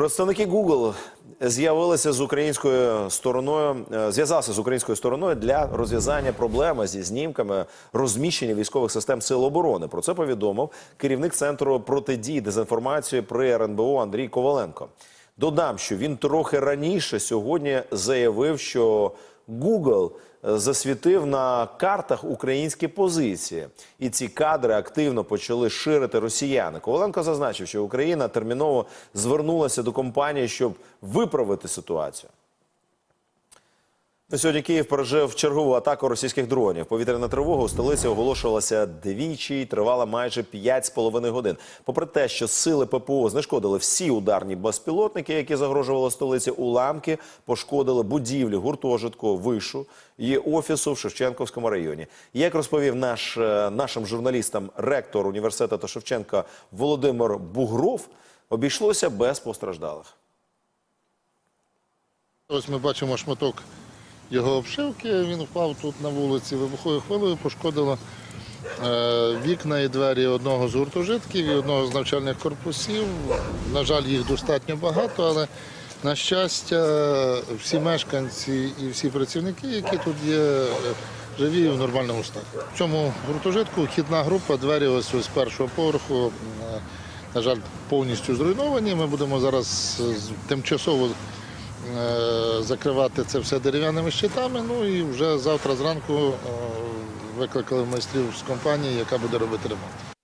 Представники Google з'явилися з українською стороною, зв'язався з українською стороною для розв'язання проблеми зі знімками розміщення військових систем Сил оборони. Про це повідомив керівник центру протидії дезінформації при РНБО Андрій Коваленко. Додам, що він трохи раніше сьогодні заявив, що Google е, засвітив на картах українські позиції, і ці кадри активно почали ширити росіяни. Коваленко зазначив, що Україна терміново звернулася до компанії, щоб виправити ситуацію. Сьогодні Київ пережив чергову атаку російських дронів. Повітряна тривога у столиці оголошувалася двічі і тривала майже 5,5 годин. Попри те, що сили ППО знешкодили всі ударні безпілотники, які загрожували столиці, уламки пошкодили будівлі гуртожитку, вишу і офісу в Шевченківському районі. Як розповів наш е, нашим журналістам ректор університету Шевченка Володимир Бугров, обійшлося без постраждалих. Ось ми бачимо шматок його обшивки. Він впав тут на вулиці вибуховою хвилею, пошкодило е, вікна і двері одного з гуртожитків і одного з навчальних корпусів. На жаль, їх достатньо багато, але на щастя, всі мешканці і всі працівники, які тут є, живі в нормальному стані. В цьому гуртожитку вхідна група, двері ось з першого поверху. е, На жаль, повністю зруйновані. Ми будемо зараз тимчасово закривати це все дерев'яними щитами. Ну і вже завтра зранку е, викликали майстрів з компанії, яка буде робити ремонт.